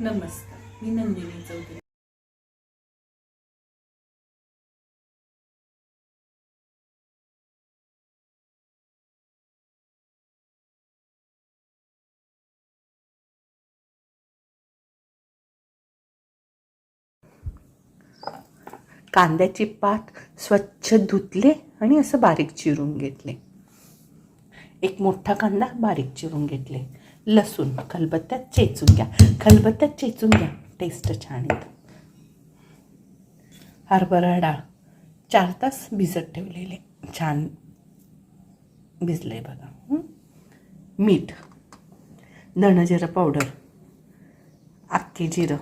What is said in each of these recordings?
नमस्कार. मी नंदिनी चौधरी. कांद्याची पात स्वच्छ धुतले आणि असं बारीक चिरून घेतले. एक मोठा कांदा बारीक चिरून घेतले. लसूण खलबत्त्यात चेचून घ्या. खलबत्त्यात चेचून घ्या. टेस्ट छान येतं. हरभरा डाळ. चार तास भिजत ठेवलेले. छान भिजले बघा. मीठ. धणजिरं पावडर. अख्खे जिरं.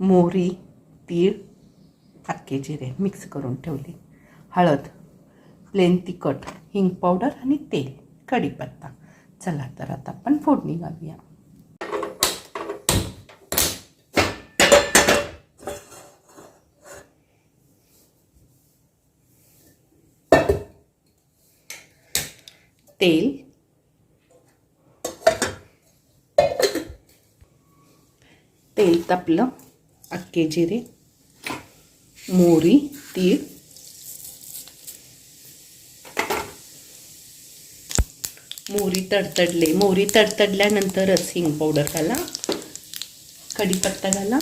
मोहरी तीळ अख्खे जिरे मिक्स करून ठेवले. हळद प्लेन तिखट हिंग पावडर आणि तेल. कढीपत्ता. चला तर आता आपण फोडणी घालूया. तेल. तेल तापलं अख्खे जिरे मोहरी तीळ मोहरी तडतडले. मोहरी तडतडल्यानंतरच हिंग पावडर घाला कढीपत्ता घाला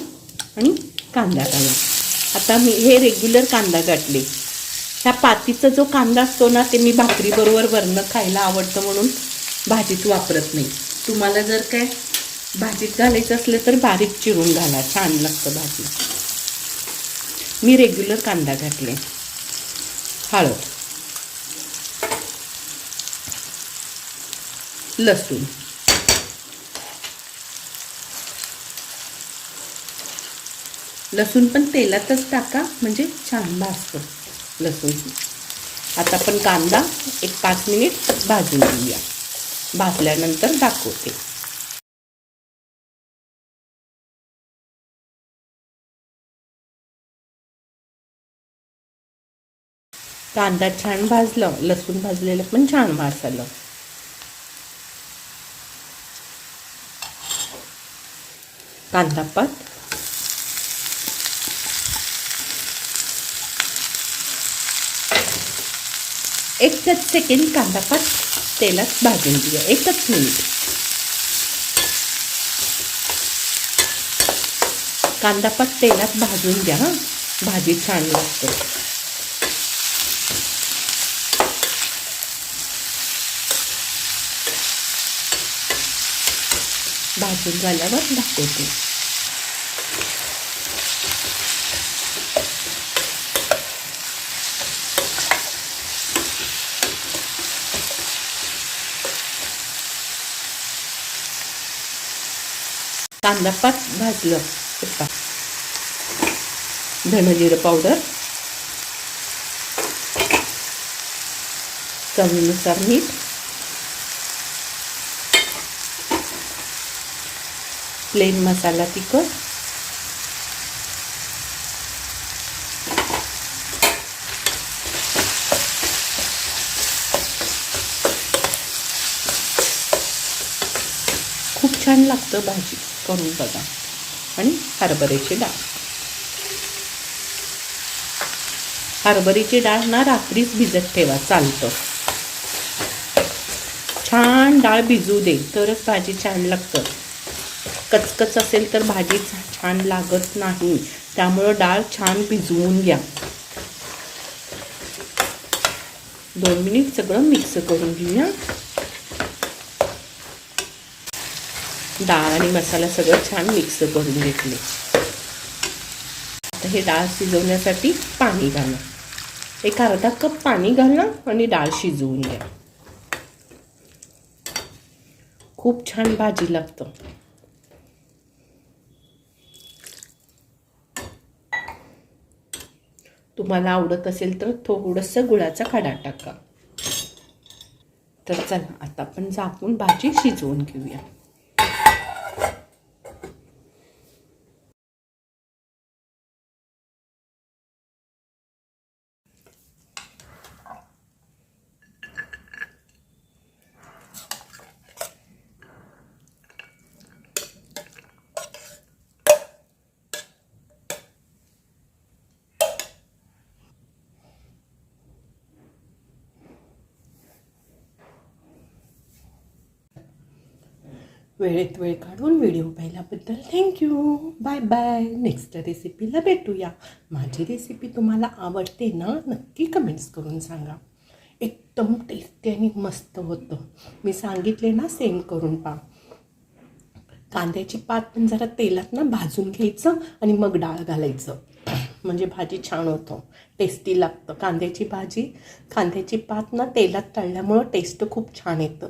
आणि कांदा घाला. आता मी हे रेग्युलर कांदा गाठले. ह्या पातीचा जो कांदा असतो ना ते मी भाकरीबरोबर वरणं खायला आवडतं म्हणून भाजीत वापरत नाही. तुम्हाला जर काय भाजीत घालायचं असलं तर बारीक चिरून घाला छान लागतं भाजी. मी रेग्युलर कांदा घातले. हळद. लसूण. लसूण पण तेलातच टाका म्हणजे छान भाजतं लसूण. आता आपण कांदा एक पाच मिनिट भाजून घेऊया. भाजल्यानंतर दाखवते. कांदा छान भाजलं लसूण भाजलेलं पण छान भाजलं. कांदा पात एकच सेकंड कांदा पात तेलात भाजून घेऊया. एकच मिनिट. कांदा पात तेलात भाजून घ्या, हं. भाजी छान लागते. भाजून झाल्यावर दाखवते. कांदा पात भाजलं. पा पावडर. चवीनुसार मीठ. प्लेन मसाला तिखट खूप छान लागतं भाजी करून बघा. आणि हरभऱ्याची डाळ. हरभऱ्याची डाळ ना रात्रीच भिजत ठेवा चालतं. छान डाळ भिजू दे तरच भाजी छान लागतं. कचकच असेल तर भाजी छान लागत नाही. त्यामुळं डाळ छान भिजवून घ्या. दोन मिनिट सगळं मिक्स करून घेऊया. डाळ आणि मसाला सगळं छान मिक्स करून घेतले. आता हे डाळ शिजवण्यासाठी पाणी घाला. एक अर्धा कप पाणी घाला आणि डाळ शिजवून घ्या. खूप छान भाजी लागतं. तुम्हाला आवडत असेल तर थोडंसं गुळाचा खडा टाका. तर चला आता आपण झाकून भाजी शिजवून घेऊया. वेळेत वेळ काढून व्हिडिओ पाहिल्याबद्दल थँक्यू बाय बाय नेक्स्ट रेसिपीला भेटूया. माझी रेसिपी तुम्हाला आवडते ना नक्की कमेंट्स करून सांगा. एकदम टेस्टी आणि मस्त होतं. मी सांगितले ना सेम करून पा कांद्याची पात पण जरा तेलात ना भाजून घ्यायचं आणि मग डाळ घालायचं. म्हणजे भाजी छान होतं. टेस्टी लागतं कांद्याची भाजी. कांद्याची पात ना तेलात तळल्यामुळं टेस्ट खूप छान येतं.